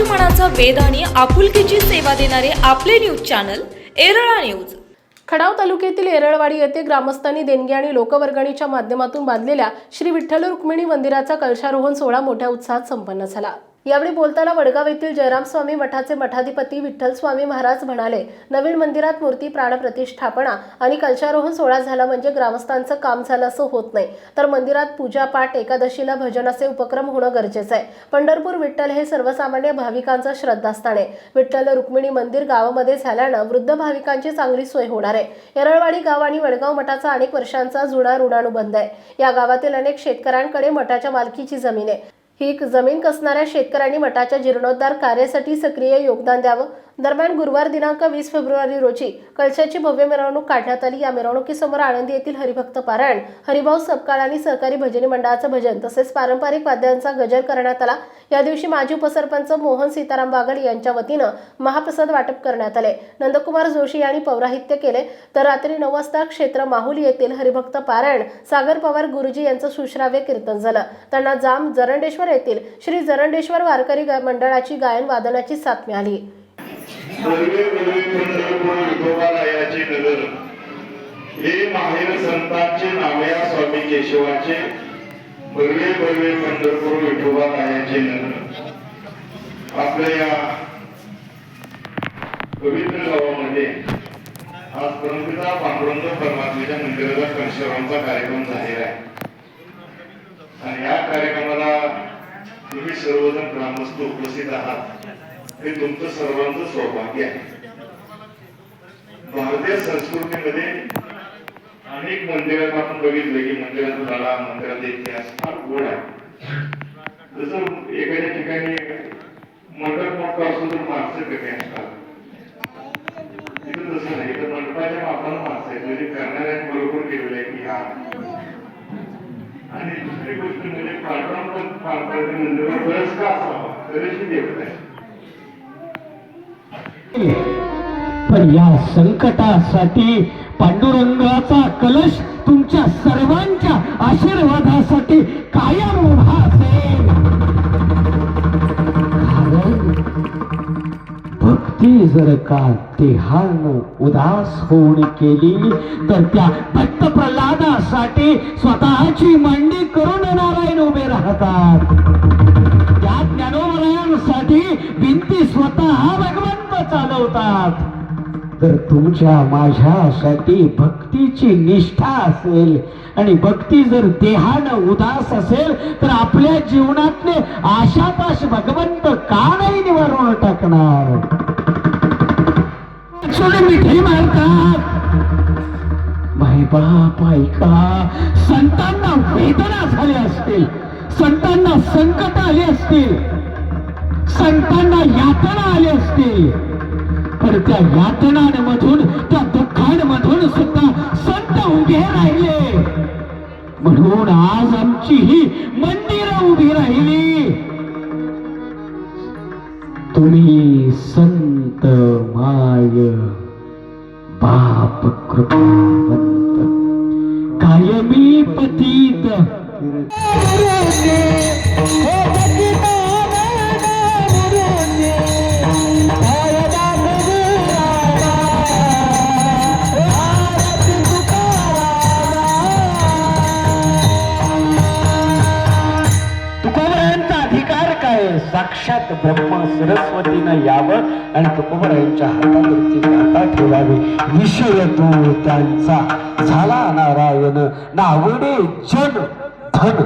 मनाचा वेद आणि आपुलकीची सेवा देणारे आपले न्यूज चॅनल एरळा न्यूज खडाव तालुक्यातील येरळवाडी येथे ग्रामस्थांनी देणगी आणि लोकवर्गणीच्या माध्यमातून बांधलेल्या श्री विठ्ठल रुक्मिणी मंदिराचा कलशारोहण सोहळा मोठ्या उत्साहात संपन्न झाला. यावेळी बोलताना वडगाव येथील जयराम स्वामी मठाचे मठाधिपती विठ्ठल स्वामी महाराज म्हणाले नवीन मंदिरात मूर्ती प्राणप्रतिष्ठापना आणि कलशारोहण सोहळा झाला म्हणजे ग्रामस्थांचं काम झालं असं होत नाही. तर मंदिरात पूजा पाठ एकादशीला भजनाचे उपक्रम होणं गरजेचं आहे. पंढरपूर विठ्ठल हे सर्वसामान्य भाविकांचं श्रद्धास्थान आहे. विठ्ठल रुक्मिणी मंदिर गावामध्ये झाल्यानं वृद्ध भाविकांची चांगली सोय होणार आहे. येरळवाडी गाव आणि वडगाव मठाचा अनेक वर्षांचा जुना ऋणानुबंध आहे. या गावातील अनेक शेतकऱ्यांकडे मठाच्या मालकीची जमीन आहे. ही जमीन कसणाऱ्या शेतकऱ्यांनी मठाच्या जीर्णोद्धार कार्यासाठी सक्रिय योगदान द्यावं? दरम्यान गुरुवार दिनांक वीस फेब्रुवारी रोजी कळशाची भव्य मिरवणूक काढण्यात आली. या मिरवणुकीसमोर आळंदी येथील हरिभक्त पारायण हरिभाऊ सपकाळ आणि सहकारी भजनी मंडळाचं भजन तसेच पारंपरिक वाद्यांचा गजर करण्यात आला. या दिवशी माजी उपसरपंच मोहन सीताराम बागड यांच्या वतीनं महाप्रसाद वाटप करण्यात आले. नंदकुमार जोशी यांनी पौराहित्य केले. तर रात्री नऊ वाजता क्षेत्र माहुली येथील हरिभक्त पारायण सागर पवार गुरुजी यांचं सुश्राव्य कीर्तन झालं. त्यांना जाम जरंडेश्वर येथील श्री जरंडेश्वर वारकरी मंडळाची गायन वादनाची साथ मिळाली. सर्वे सर्वे पंढरपूर विठोबारायाचे नगर हे माहेर संतांचे नावया स्वामी केशवाचे. भगवे भगवे पंढरपूर विठोबारायाचे नगर आपल्या या पवित्र गावामध्ये आज परमपिता पांडुरंग परमात्म्याच्या मंदिराचा कलशरांचा कार्यक्रम झालेला आहे. आणि या कार्यक्रमाला तुम्ही सर्वजण ग्रामस्थ उपस्थित आहात. हे तुमचं सर्वांचं सौभाग्य आहे. भारतीय संस्कृतीमध्ये अनेक मंदिरात आपण बघितलं की मंदिरात झाला मंदिरात इतिहास फार गोड आहे. जसं एखाद्या ठिकाणी मंडप मोठा असतो तर माणसं कमी असतात. इथं तसं नाही तर मंडपाच्या मापानं माणसं आहेत म्हणजे करणाऱ्या बरोबर केलेलं आहे की हा. आणि दुसरी गोष्ट म्हणजे पांडुरंग पण पांडुरंग मंदिरात बरंच का असावा? तरीही देवत आहे पण या संकटासाठी पांडुरंगाचा कलश तुमच्या सर्वांच्या आशीर्वादासाठी कायम उभा असेल. भक्ती जर का देहान उदास होऊन केली तर त्या भक्त प्रल्हादासाठी स्वतःची मांडी करून नारायण उभे राहतात. त्या ज्ञानोबरायांसाठी भिंती स्वतः भगवान चालवतात तर तुमच्या माझ्यासाठी भक्तीची निष्ठा असेल आणि भक्ती जर देहानं उदास असेल तर आपल्या जीवनातले आशापाश भगवंत का नाही निवारून टाकणार. मिठी मारतात. माय बाप ऐका. संतांना वेदना झाल्या असतील. संतांना संकट आले असतील. संतांना यातना आले असतील. पण त्या यातनांमधून त्या दुःखांमधून सुद्धा संत उभे राहिले. म्हणून आज आमची ही मंदिरं उभी राहिली. तुम्ही संत माय बाप कृपावंत. कायमी पतीत? हो, हो, हो. साक्षात ब्रह्म सरस्वतीनं यावं आणि तुकोबरायांच्या हातावरती गाता ठेवावी. विषय तो त्यांचा झाला नारायण नावडे जन धन.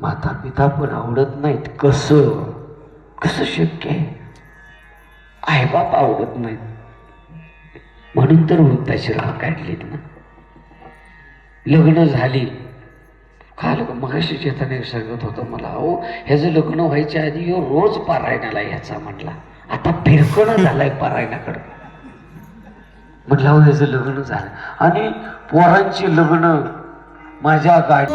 माता पिता पण आवडत नाहीत. कस? कस शक्य आहे? आईबाप आवडत नाहीत. म्हणून तर वृद्धाश्रम काढलीत ना. लग्न झाली. काल मगाशी चेतन सांगत होतं मला अहो ह्याचं लग्न व्हायच्या आधी ह्यो रोज पारायणाला ह्याचा म्हटला आता फिरकणं झालाय पारायणाकडं. म्हटलं अहो ह्याचं लग्न झालं आणि पोरांची लग्न माझ्या गाडी